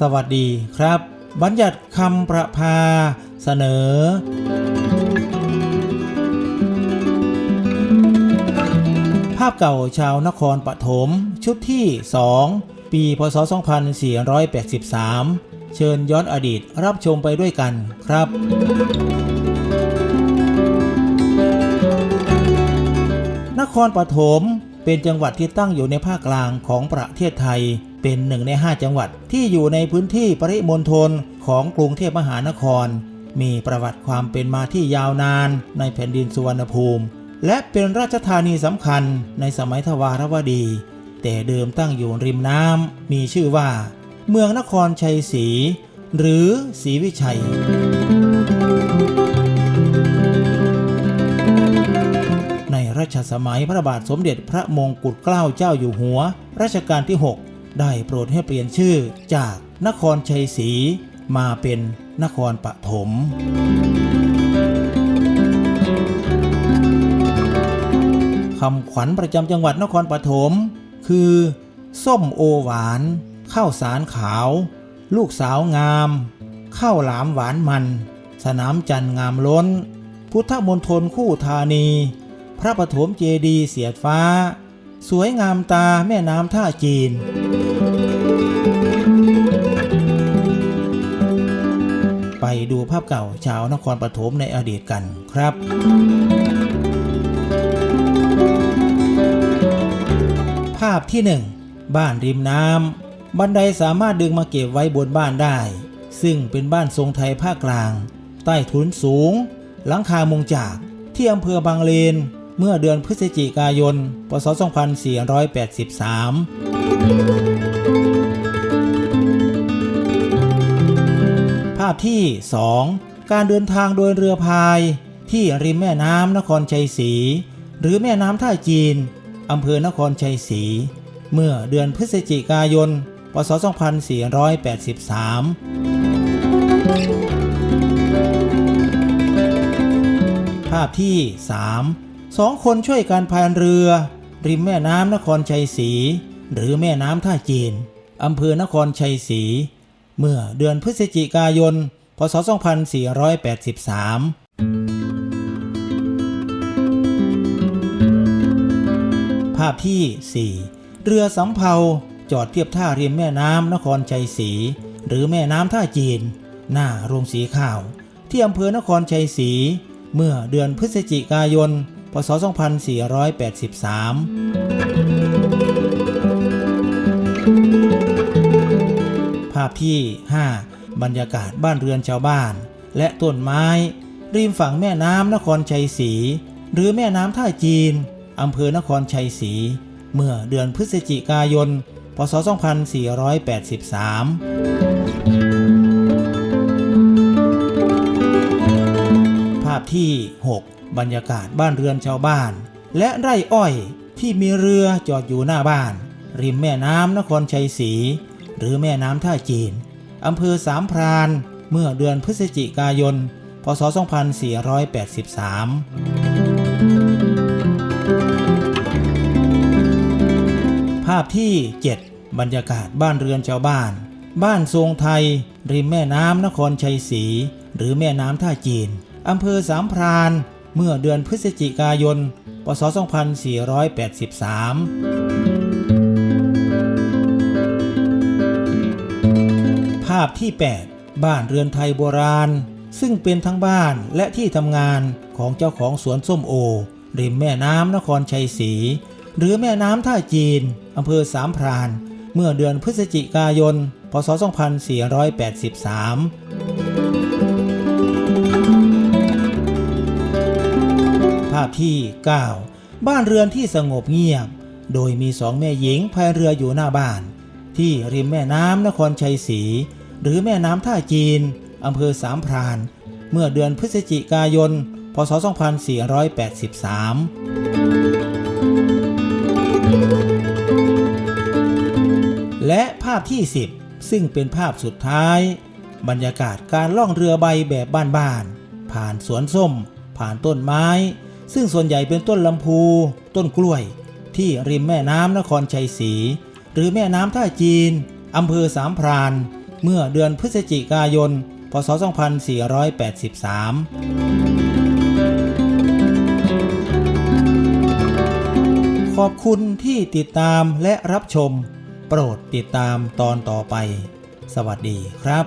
สวัสดีครับ บัญญัติคำประพาเสนอ ภาพเก่าชาวนครปฐมชุดที่ 2 ปีพศ 2483 เชิญย้อนอดีตรับชมไปด้วยกันครับนครปฐมเป็นจังหวัดที่ตั้งอยู่ในภาคกลางของประเทศไทย เป็นหนึ่งใน 5 จังหวัดที่อยู่ในพื้นที่ปริมณฑลของกรุงเทพมหานคร มีประวัติความเป็นมาที่ยาวนานในแผ่นดินสุวรรณภูมิ และเป็นราชธานีสำคัญในสมัยทวารวดี แต่เดิมตั้งอยู่ริมน้ำมีชื่อว่า เมืองนครชัยศรีหรือศรีวิชัยในรัชสมัยพระบาทสมเด็จพระมงกุฎเกล้าเจ้าอยู่หัว รัชกาลที่ 6 ได้โปรดให้เปลี่ยนชื่อจากนครชัยศรีมาเป็นนครปฐมคำขวัญประจำจังหวัดนครปฐมคือ ส้มโอหวาน ข้าวสารขาว ลูกสาวงาม ข้าวหลามหวานมัน สนามจันทร์งามล้น พุทธมณฑลคู่ธานี พระปฐมเจดีย์เสียดฟ้า สวยงามตาแม่น้ำท่าจีน ดูภาพเก่าชาวนครปฐมในอดีตกันครับภาพที่ 1 บ้านริมน้ำ บันไดสามารถดึงมาเก็บไว้บนบ้านได้ ซึ่งเป็นบ้านทรงไทยภาคกลาง ใต้ถุนสูง หลังคามุงจาก ที่อำเภอบางเลน เมื่อเดือนพฤศจิกายน พศ 2483าพที่ 2 การเดินทางโดยเรือพาย ที่ริมแม่น้ำนครชัยศรีหรือแม่น้ำท่าจีนอำเภอนครชัยศรีเมื่อเดือนพฤศจิกายน พศ 2483 ภาพที่ 3 สองคนช่วยการพายเรือ ริมแม่น้ำนครชัยศรีหรือแม่น้ำท่าจีนอำเภอนครชัยศรี เมื่อเดือนพฤศจิกายน พศ 2483 ภาพที่ 4 เรือสำเภาจอดเทียบท่าริมแม่น้ำนครชัยศรีหรือแม่น้ำท่าจีน หน้าโรงสีข้าว ที่อำเภอนครชัยศรีเมื่อเดือนพฤศจิกายน พศ 2483 ภาพที่ 5 บรรยากาศบ้านเรือนชาวบ้าน และต้นไม้ ริมฝั่งแม่น้ำนครชัยศรีหรือแม่น้ำท่าจีนอำเภอนครชัยศรีเมื่อเดือนพฤศจิกายน พศ 2483 ภาพที่ 6 บรรยากาศบ้านเรือนชาวบ้าน และไร่อ้อยที่มีเรือจอดอยู่หน้าบ้าน ริมแม่น้ำนครชัยศรี หรือแม่น้ำท่าจีนอำเภอสามพราน เมื่อเดือนพฤศจิกายน พศ 2483 ภาพที่ 7 บรรยากาศบ้านเรือนชาวบ้าน บ้านทรงไทย ริมแม่น้ำนครชัยศรี หรือแม่น้ำท่าจีนอำเภอสามพรานเมื่อเดือนพฤศจิกายน พศ 2483าพที่ 8 บ้านเรือนไทยโบราณ ซึ่งเป็นทั้งบ้านและที่ทำงานของเจ้าของสวนส้มโอ ริมแม่น้ำนครชัยศรีหรือแม่น้ำท่าจีนอำเภอสามพราน เมื่อเดือนพฤศจิกายน พศ 2483 ภาพที่ 9 บ้านเรือนที่สงบเงียบ โดยมีสองแม่หญิงพายเรืออยู่หน้าบ้าน ที่ริมแม่น้ำนครชัยศรี หรือแม่น้ำท่าจีนอำเภอสามพราน เมื่อเดือนพฤศจิกายน พศ 2483 และภาพที่ 10 ซึ่งเป็นภาพสุดท้าย บรรยากาศการล่องเรือใบแบบบ้านๆ ผ่านสวนส้ม ผ่านต้นไม้ ซึ่งส่วนใหญ่เป็นต้นลำพู ต้นกล้วย ที่ริมแม่น้ำนครชัยศรี หรือแม่น้ำท่าจีนอำเภอสามพราน เมื่อเดือนพฤศจิกายน พศ 2483 ขอบคุณที่ติดตามและรับชม โปรดติดตามตอนต่อไป สวัสดีครับ